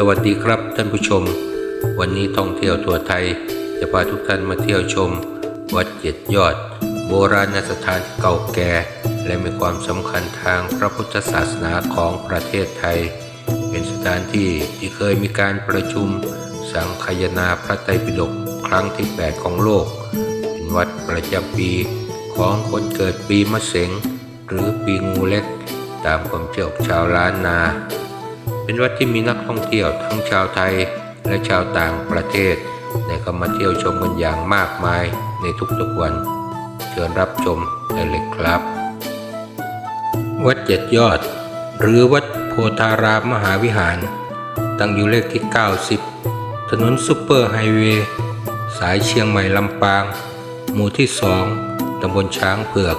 สวัสดีครับท่านผู้ชม วันนี้ท่องเที่ยวทั่วไทย จะพาทุกท่านมาเที่ยวชม วัดเจ็ดยอด โบราณสถานเก่าแก่ และมีความสำคัญทางพระพุทธศาสนาของประเทศไทย เป็นสถานที่ที่เคยมีการประชุม สังคายนาพระไตรปิฎกครั้งที่ 8 ของโลก เป็นวัดประจำปีของคนเกิดปีมะเสงหรือปีงูเล็ก ตามความเชื่อของชาวล้านนา เป็นวัดที่มีนักท่องเที่ยวทั้งชาวไทยและชาวต่างประเทศได้เข้ามาเที่ยวชมกันอย่างมากมายในทุกๆวัน เชิญรับชมได้เลยครับ วัดเจ็ดยอด หรือวัดโพธารามมหาวิหาร ตั้งอยู่เลขที่ 90 ถนนซุปเปอร์ไฮเวย์สายเชียงใหม่ลำปาง หมู่ที่สองตำบลช้างเผือก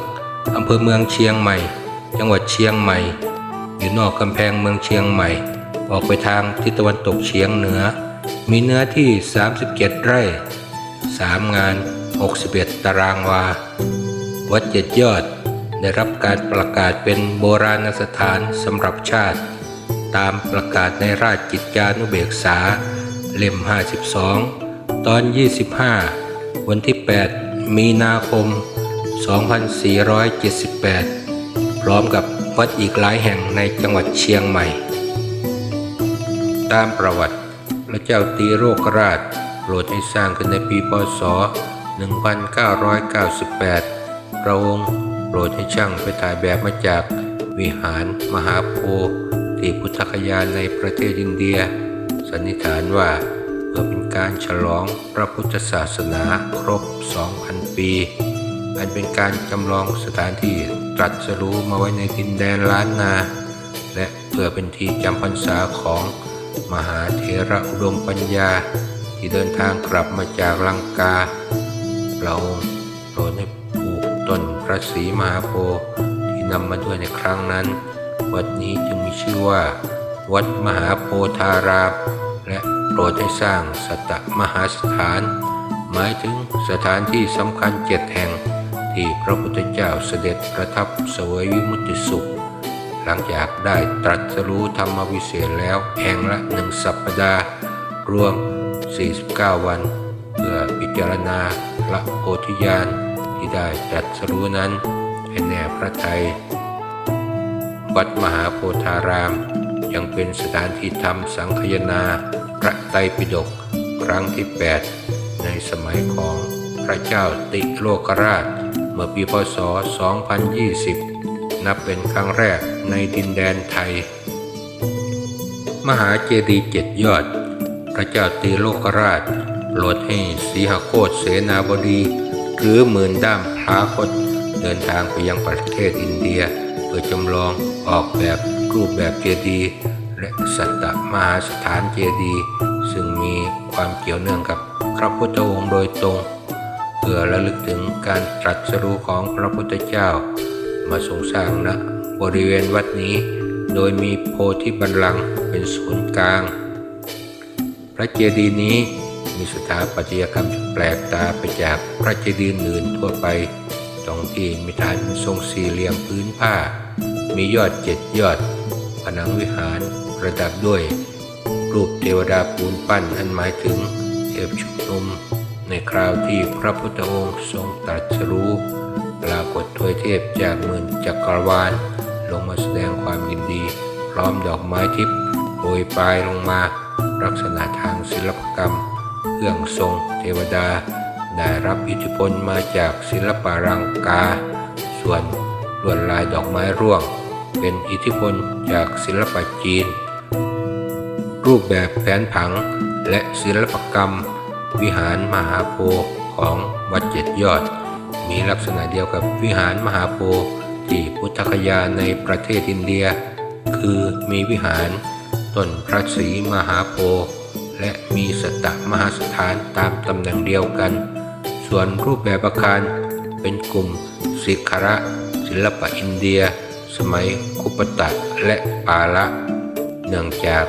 อำเภอเมืองเชียงใหม่ จังหวัดเชียงใหม่ อยู่นอกกำแพงเมืองเชียงใหม่ ออกไปทางทิศตะวันตกเฉียงเหนือ มีเนื้อที่ 37 ไร่ 3 งาน 61 ตารางวา วัดเจ็ดยอด ได้รับการประกาศเป็นโบราณสถานสำหรับชาติ ตามประกาศในราชกิจจานุเบกษา เล่ม 52 ตอน 25 วันที่ 8 มีนาคม 2478 พร้อมกับวัดอีกหลายแห่งในจังหวัดเชียงใหม่ ตามประวัติ พระเจ้าตีโรคราชโปรดให้สร้างขึ้นในปีพศ 1998 พระองค์โปรดให้ช่างไปถ่ายแบบมาจากวิหารมหาโพธิ์ที่พุทธคยาในประเทศอินเดีย สันนิษฐานว่าเพื่อเป็นการฉลองพระพุทธศาสนาครบ 2,000 ปี อันเป็นการจำลองสถานที่ตรัสรู้มาไว้ในดินแดนล้านนา และเพื่อเป็นที่จำพรรษาของ มหาเถระอุดมปัญญา ที่เดินทางกลับมาจากลังกาพระองค์โปรดให้ปลูกต้นพระศรีมหาโพธิ์ที่นำมาด้วยในครั้งนั้น วัดนี้จึงมีชื่อว่า วัดมหาโพธารามและโปรดให้สร้างสตมหาสถาน หมายถึงสถานที่สำคัญเจ็ดแห่งที่พระพุทธเจ้าเสด็จประทับเสวยวิมุติสุข หลังจากได้ตรัสรู้ธรรมวิเศษแล้วแห่งละหนึ่งสัปดาห์รวม 49 วัน เพื่อพิจารณาละโพธิญาณที่ได้ตรัสรู้นั้นให้แน่พระทัยวัดมหาโพธาราม ยังเป็นสถานที่ทำสังคยนาพระไตรปิฎกครั้งที่ 8 ในสมัยของพระเจ้าติโลกราช เมื่อปีพศ 2020 นับเป็นครั้งแรก ในดินแดนไทย มหาเจดีย์เจ็ดยอด พระเจ้าตีโลกราชโปรดให้สีหโคตเสนาบดี หรือหมื่นด้ามพระคตเดินทางไปยังประเทศอินเดีย เพื่อจำลองออกแบบรูปแบบเจดีย์และสัตตมหาสถานเจดีย์ซึ่งมีความเกี่ยวเนื่องกับพระพุทธองค์โดยตรง เพื่อระลึกถึงการตรัสรู้ของพระพุทธเจ้ามาทรงสร้างณ บริเวณวัดนี้ โดยมีโพธิบัลลังก์เป็นศูนย์กลาง พระเจดีย์นี้มีสถาปัตยกรรมแปลกตาไปจากพระเจดีย์อื่นทั่วไป ตรงที่มีฐานทรงสี่เหลี่ยมพื้นผ้า มียอดเจ็ดยอด ผนังวิหารประดับด้วย รูปเทวดาปูนปั้นอันหมายถึงเทพชุมนุม ในคราวที่พระพุทธองค์ทรงตรัสรู้ปรากฏถวยเทพจากหมื่นจักรวาล ลงมาแสดงความยินดี พร้อมดอกไม้ทิพย์โปรยปลายลงมา ลักษณะทางศิลปกรรมเครื่องทรงเทวดา ได้รับอิทธิพลมาจากศิลปะรังกา ส่วนลวดลายดอกไม้ร่วง เป็นอิทธิพลจากศิลปะจีน รูปแบบแผนผังและศิลปกรรม วิหารมหาโพธิ์ของวัดเจ็ดยอด มีลักษณะเดียวกับวิหารมหาโพธิ์ ที่พุทธคยาในประเทศอินเดีย คือมีวิหารต้นพระศรีมหาโพธิ์และมีสตะมหาสถานตามตำแหน่งเดียวกัน ส่วนรูปแบบอาคารเป็นกลุ่มสิกขระศิลปะอินเดีย สมัยคุปตะและปาละ เนื่องจาก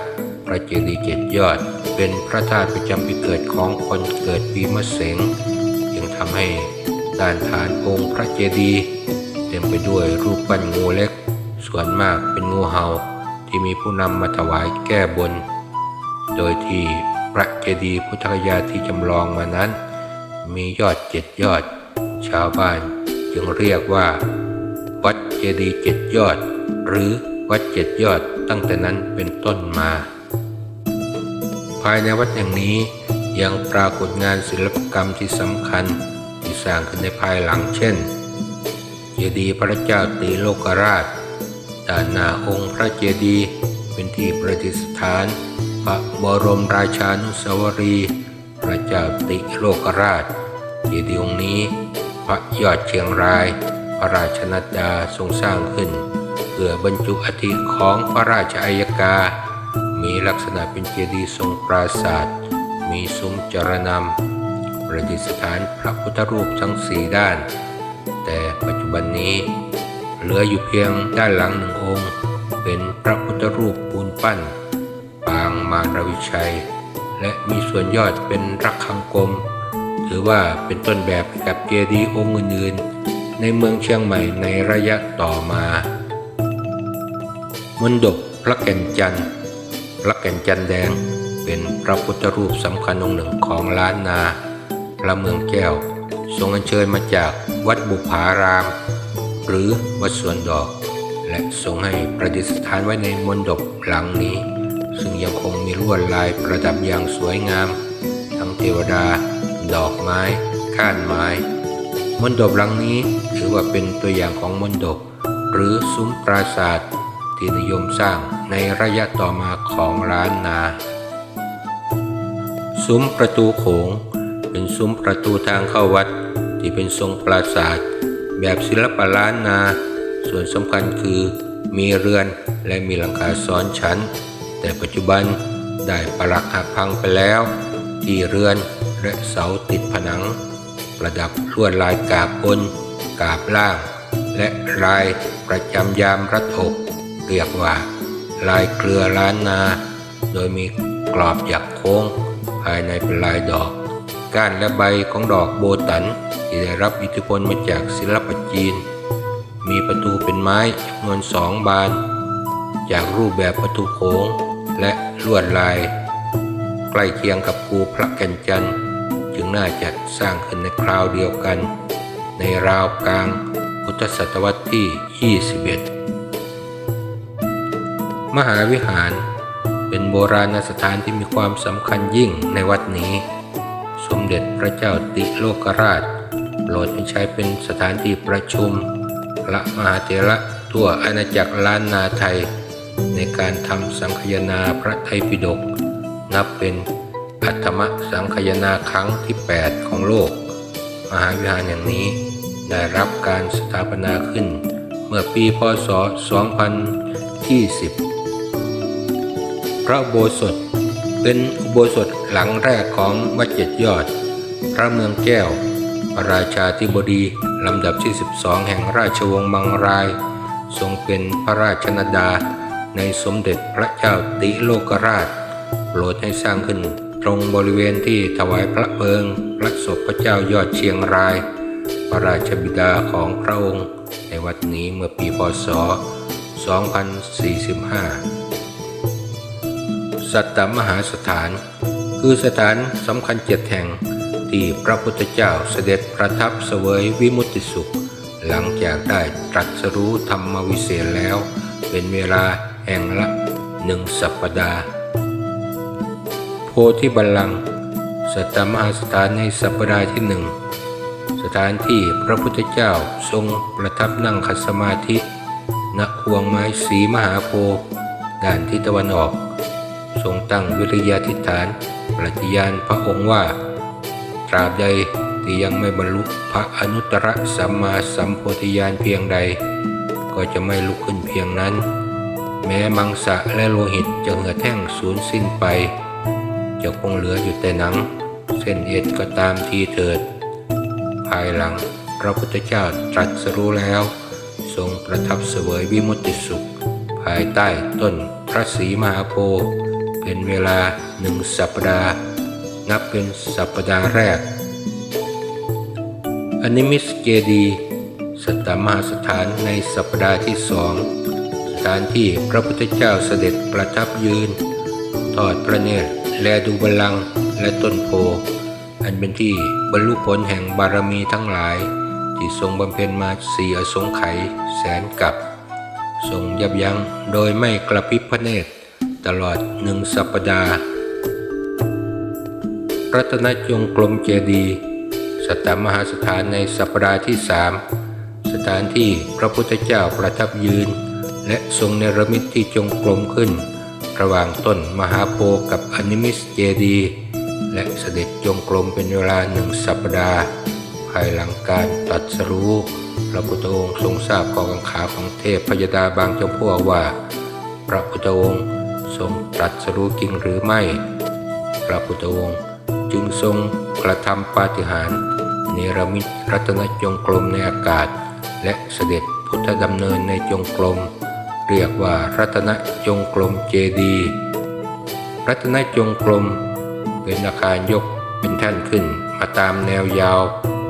พระเจดีย์เจ็ดยอด เป็นพระธาตุประจำปีเกิดของคนเกิดปีมะเสงจึงทำให้ด้านฐานองค์พระเจดีย์ เต็มไปด้วยรูปปั้นงูเล็ก ส่วนมากเป็นงูเห่าที่มีผู้นำมาถวายแก้บน โดยที่พระเจดีย์พุทธคยาที่จำลองมานั้น มียอดเจ็ดยอด ชาวบ้านจึงเรียกว่า วัดเจดีย์เจ็ดยอด หรือวัดเจ็ดยอดตั้งแต่นั้นเป็นต้นมา ภายในวัดแห่งนี้ยังปรากฏงานศิลปกรรมที่สำคัญที่สร้างขึ้นในภายหลังเช่น เจดีย์พระเจ้าตีโลกราชด้านหน้าองค์พระเจดีย์เป็นที่ประดิษฐาน พระบรมราชานุสาวรีย์พระเจ้าติโลกราช เจดีย์องค์นี้ พระยอดเชียงราย พระราชนัดดาทรงสร้างขึ้น เพื่อบรรจุอธิของพระราชอัยกา มีลักษณะเป็นเจดีย์ทรงปราศาสตร์มีซุ้มจรนำประดิษฐานพระพุทธรูปทั้งสี่ด้าน แต่ปัจจุบันนี้ เหลืออยู่เพียงด้านหลังหนึ่งองค์ เป็นพระพุทธรูปปูนปั้น ปางมารวิชัย และมีส่วนยอดเป็นรักขังกลม ถือว่าเป็นต้นแบบกับเจดีย์องค์อื่นๆ ในเมืองเชียงใหม่ในระยะต่อมามนดบพระแก่นจันทร์พระแก่นจันทร์แดงเป็นพระพุทธรูปสำคัญองค์หนึ่งของล้านนา พระเมืองแก้ว ทรงอัญเชิญมาจากวัดบุพาราม หรือวัดสวนดอก และทรงให้ประดิษฐานไว้ในมณฑปหลังนี้ ซึ่งยังคงมีลวดลายประดับอย่างสวยงาม ทั้งเทวดา ดอกไม้ข้านไม้มณฑปหลังนี้ถือว่าเป็นตัวอย่างของมณฑปหรือซุ้มปราสาทที่นิยมสร้างในระยะต่อมาของล้านนา ซุ้มประตูโขงเป็นซุ้มประตูทางเข้าวัด ที่เป็นทรงปราสาท แบบศิลปะล้านนา ส่วนสำคัญคือมีเรือนและมีหลังคาซ้อนชั้น แต่ปัจจุบันได้ปรักหักพังไปแล้ว ที่เรือนและเสาติดผนัง ประดับลวดลายกาบบน กาบล่าง และลายประจำยามรัดอกเรียกว่า ลายเกลือล้านนา โดยมีกรอบหยักโค้ง ภายในเป็นลายดอก ก้านและใบของดอกโบตัน ที่ได้รับอิทธิพลมาจากศิลปจีน มีประตูเป็นไม้จำนวนสองบาน จากรูปแบบประตูโค้งและลวดลาย ใกล้เคียงกับภูพระแก่นจันทร์จึงน่าจะสร้างขึ้นในคราวเดียวกัน ในราวกลางพุทธศตวรรษที่ 21 มหาวิหารเป็นโบราณสถานที่มีความสำคัญยิ่งในวัดนี้ เด็จพระเจ้าติโลกราชโปรดให้ใช้เป็นสถานที่ประชุมพระมหาเถระทั่วอาณาจักรล้านนาไทย ในการทำสังคยนาพระไตรปิฎกนับเป็นอัตมสังคยนาครั้งที่ 8 ของโลก มหาวิหารอย่างนี้ได้รับการสถาปนาขึ้นเมื่อปีพศ 2020 พระโบสถเป็นอุโบสถหลังแรกของวัดเจ็ดยอด พระเมืองแก้วพระราชาธิบดี ลำดับที่ 12 แห่งราชวงศ์มังราย ทรงเป็นพระราชนดา ในสมเด็จพระเจ้าติโลกราช โปรดให้สร้างขึ้น ตรงบริเวณที่ถวายพระเพลิง พระศพพระเจ้ายอดเชียงราย พระราชบิดาของพระองค์ ในวัดนี้เมื่อปีพศ 2045 สัตตมหาสถาน คือสถานสำคัญเจ็ดแห่ง ที่พระพุทธเจ้าเสด็จประทับเสวยวิมุตติสุข หลังจากได้ตรัสรู้ธรรมวิเศษแล้ว เป็นเวลาแห่งละหนึ่งสัปปดาห์ โพธิบัลลังก์สตมหาสถานในสัปปดาห์ที่หนึ่งสถานที่พระพุทธเจ้าทรงประทับนั่งคัสมาธิณควงไม้สีมหาโพธิ์ด้านทิศตะวันออก ทรงตั้งวิริยาธิฐานปฏิญาณพระองค์ว่า ตราบใดที่ยังไม่บรรลุพระอนุตตรสัมมาสัมโพธิญาณเพียงใด ก็จะไม่ลุกขึ้นเพียงนั้น แม้มังสะและโลหิตจะเหือแห้งสูญสิ้นไป จะคงเหลืออยู่แต่หนัง เส้นเอ็ดก็ตามทีเถิด ภายหลังพระพุทธเจ้าตรัสรู้แล้ว ทรงประทับเสวยวิมุตติสุข ภายใต้ต้นพระศรีมหาโพธิ์เป็นเวลาหนึ่งสัปดาห์ นับเป็นสัปดาห์แรก อนิมิสเจดีสตตมหาสถานในสัปดาห์ที่สองสถานที่พระพุทธเจ้าเสด็จประทับยืน ทอดพระเนตรแลดูบัลลังก์และต้นโพ อันเป็นที่บรรลุผลแห่งบารมีทั้งหลาย ที่ทรงบำเพ็ญมาสี่อสงไขยแสนกับทรงยับยั้งโดยไม่กระพริบพระเนตร ตลอดหนึ่งสัปดาห์ รัตนจงกรมเจดีย์สตมหาสถานในสัปดาห์ที่สามสถานที่พระพุทธเจ้าประทับยืน และทรงเนรมิตที่จงกรมขึ้น ระหว่างต้นมหาโพกับอนิมิสเจดีและเสด็จจงกรมเป็นเวลาหนึ่งสัปดาห์ ภายหลังการตัดสรู้พระพุทธองค์ทรงทราบข้อกังขาของเทพพยดาบางจำพวกว่า พระพุทธองค์ทรงตรัสรู้จริงหรือไม่ พระพุทธองค์ จึงทรงกระทำปาฏิหาริย์เนรมิตรัตนจงกรมในอากาศ และเสด็จพุทธดำเนินในจงกรมเรียกว่ารัตนจงกรมเจดีย์รัตนจงกรมเป็นอาคารยกเป็นแท่นขึ้นมาตามแนวยาว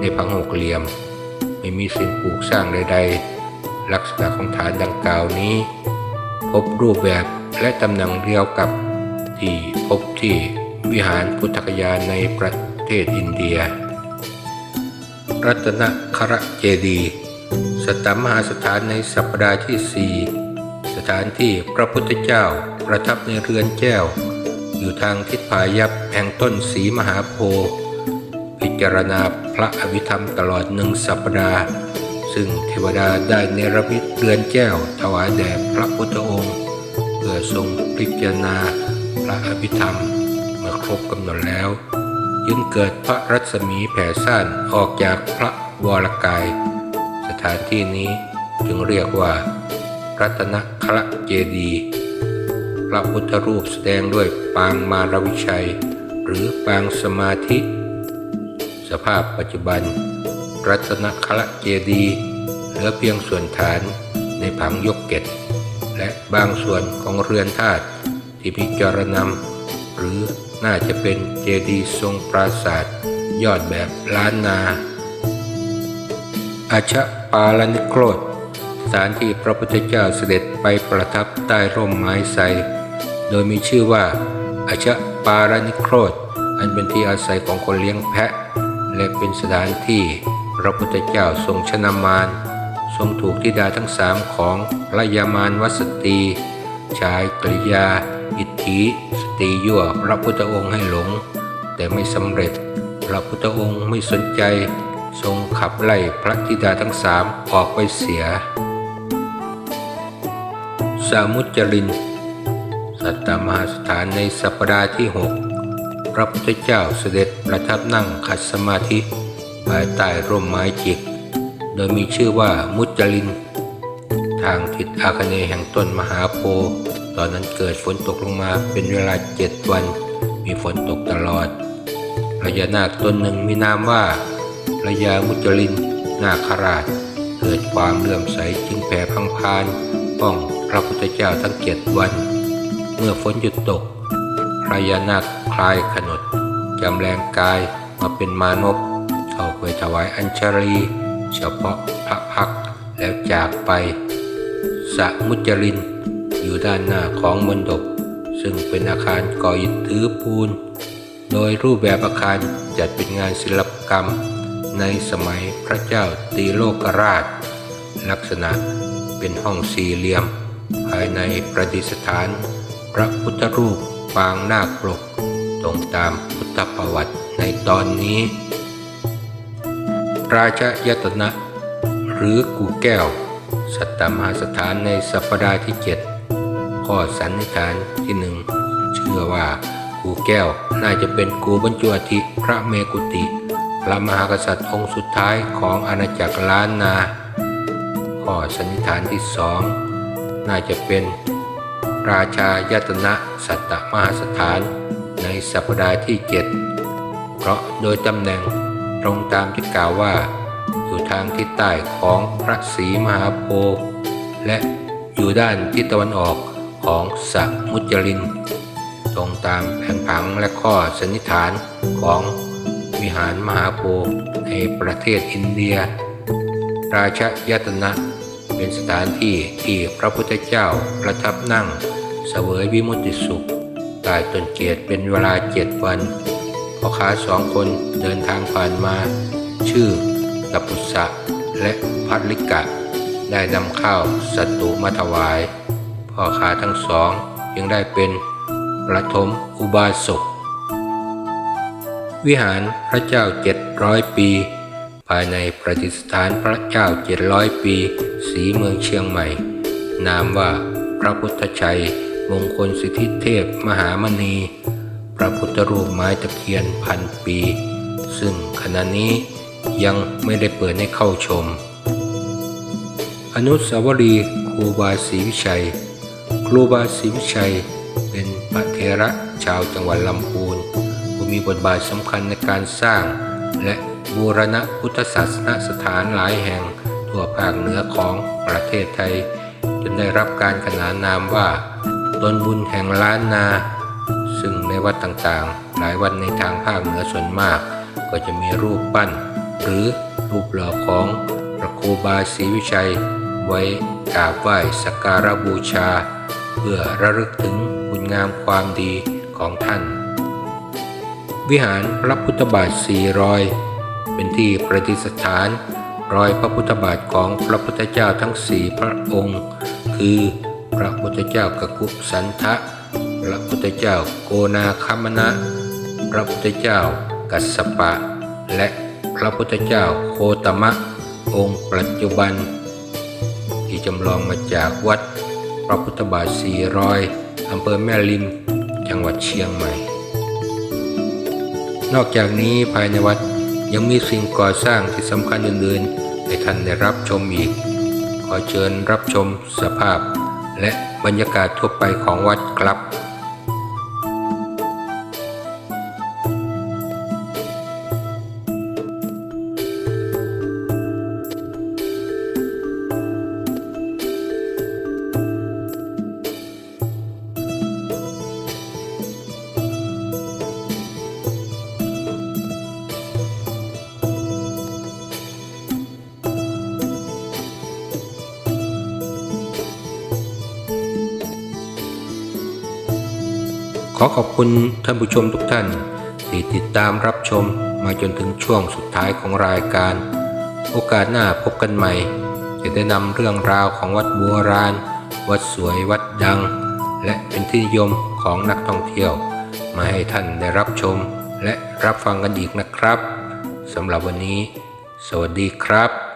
ในพังหกเหลี่ยม ไม่มีสิ่งปลูกสร้างใด ๆ ลักษณะของฐานดังกล่าวนี้ พบรูปแบบและตำแหน่งเดียวกับที่พบที่ วิหารพุทธคยาในประเทศอินเดีย รัตนครเจดีสตมหาสถานในสัปดาห์ที่สี่สถานที่พระพุทธเจ้าประทับในเรือนแก้ว อยู่ทางทิศพายัพแห่งต้นสีมหาโพธิ์พิจารณาพระอภิธรรมตลอดหนึ่งสัปดาห์ ซึ่งเทวดาได้เนรมิตเรือนแก้ว ถวายแด่พระพุทธองค์ เพื่อทรงพิจารณาพระอภิธรรม มื่อครบกำหนดแล้ว จึงเกิดพระรัศมีแผ่ซ่านออกจากพระวรกาย สถานที่นี้จึงเรียกว่า รัตนคระเจดีพระพุทธรูปแสดงด้วยปางมารวิชัย หรือปางสมาธิ สภาพปัจจุบัน รัตนคระเจดีเหลือเพียงส่วนฐานในผังยกเกตและบางส่วนของเรือนธาตุที่พิจารณาหรือ น่าจะเป็นเจดีย์ทรงปราศาสตร์ยอดแบบล้านนา อาชะปาลนิโครธสถานที่พระพุทธเจ้าเสด็จไปประทับใต้ร่มไม้ไทรโดยมีชื่อว่าอาชะปาลนิโครธอันเป็นที่อาศัยของคนเลี้ยงแพะ และเป็นสถานที่พระพุทธเจ้าทรงชนามาน ทรงถูกธิดาทั้งสามของพระยามานวัสตีชายกริยา อิทธิ ตียั่วพระพุทธองค์ให้หลง แต่ไม่สำเร็จ พระพุทธองค์ไม่สนใจ ทรงขับไล่พระธิดาทั้งสามออกไปเสีย สามุจริน สัตตมหาสถานในสัปดาห์ที่หกพระพุทธเจ้าเสด็จประทับนั่งขัดสมาธิภายใต้ร่มไม้จิก โดยมีชื่อว่ามุจลิน ทางทิศอาคเนย์แห่งต้นมหาโพธิ์ ตอนนั้นเกิดฝนตกลงมาเป็นเวลาเจ็ดวัน มีฝนตกตลอดพญานาคตนหนึ่งมีนามว่าพระยามุจลิน นาคราช เกิดความเลื่อมใสจึงแผ่พังพานป้องพระพุทธเจ้าทั้งเจ็ดวัน เมื่อฝนหยุดตกพระยานาคคลายขนดจำแรงกายมาเป็นมานพเข้าไปถวายอัญชลี เฉพาะพระพักแล้วจากไปสะมุจลิน อยู่ด้านหน้าของมณฑปซึ่งเป็นอาคารก่ออิฐถือปูน โดยรูปแบบอาคารจัดเป็นงานศิลปกรรม ในสมัยพระเจ้าตีโลกราช ลักษณะเป็นห้องสี่เหลี่ยม ภายในประดิษฐาน พระพุทธรูปปางนาคปลกตรงตามพุทธประวัติในตอนนี้ ราชยตนะ หรือกูแก้ว สัตตมหาสถานในสัปดาห์ที่เจ็ด ข้อสันนิษฐานที่หนึ่งเชื่อว่ากูแก้วน่าจะเป็นกูบรรจุอธิพระเมกุติ พระมหากษัตริย์องค์สุดท้ายของอาณาจักรล้านนา ข้อสันนิษฐานที่สองน่าจะเป็นราชายตนะสัตตมหาสถานในสัปดาห์ที่เจ็ดเพราะโดยตำแหน่งตรงตามที่กล่าวว่า อยู่ทางทิศใต้ของพระศรีมหาโพธิ์และอยู่ด้านทิศตะวันออก ของสมุจลิน ตรงตามแผนผังและข้อสันนิษฐานของวิหารมหาโพธิ์ในประเทศอินเดีย ราชยตนะเป็นสถานที่ที่พระพุทธเจ้าประทับนั่งเสวยวิมุติสุขตต้ต้นเกียรติเป็นเวลาเจ็ดวันพ่อค้าสองคนเดินทางผ่านมา ชื่อกัปปุสะและพัทลิกะ ได้นำข้าวสัตตุมาถวาย พ่อค้าทั้งสองยังได้เป็นประถมอุบาสก วิหารพระเจ้าเจ็ดร้อยปี ภายในประดิษฐานพระเจ้าเจ็ดร้อยปี สีเมืองเชียงใหม่ นามว่าพระพุทธชัย มงคลสิทธิเทพมหามณี พระพุทธรูปไม้ตะเคียนพันปี ซึ่งขณะนี้ยังไม่ได้เปิดให้เข้าชม อนุสาวรีย์ครูบาศรีวิชัย ครูบาศรีวิชัย เป็นพระเทระชาวจังหวัดลำพูนผู้มีบทบาทสำคัญในการสร้าง และบูรณะพุทธศาสนสถานหลายแห่งทั่วภาคเหนือของประเทศไทย จนได้รับการขนานนามว่าตนบุญแห่งล้านนา ซึ่งในวัดต่างๆ หลายวัดในทางภาคเหนือส่วนมาก ก็จะมีรูปปั้น หรือรูปหล่อของพระครูบาศรีวิชัย ไว้กราบไหว้สักการะบูชา เพื่อระลึกถึงคุณงามความดีของท่าน วิหารพระพุทธบาทสี่รอย เป็นที่ประดิษฐานรอยพระพุทธบาทของพระพุทธเจ้าทั้งสี่พระองค์ คือพระพุทธเจ้ากกุสันทะ พระพุทธเจ้าโกนาคามนะ พระพุทธเจ้ากัสสปะ และพระพุทธเจ้าโคตมะ องค์ปัจจุบัน ที่จำลองมาจากวัด พระพุทธบาทสี่รอยอำเภอแม่ริม จังหวัดเชียงใหม่ นอกจากนี้ภายในวัดยังมีสิ่งก่อสร้างที่สำคัญอื่นๆให้ท่านได้รับชมอีก ขอเชิญรับชมสภาพ และบรรยากาศทั่วไปของวัดครับ ขอขอบคุณท่านผู้ชมทุกท่านที่ติดตามรับชมมาจนถึงช่วงสุดท้ายของรายการ โอกาสหน้าพบกันใหม่ จะได้นำเรื่องราวของวัดบัวราน วัดสวยวัดดัง และเป็นที่นิยมของนักท่องเที่ยว มาให้ท่านได้รับชม และรับฟังกันอีกนะครับสำหรับวันนี้ สวัสดีครับ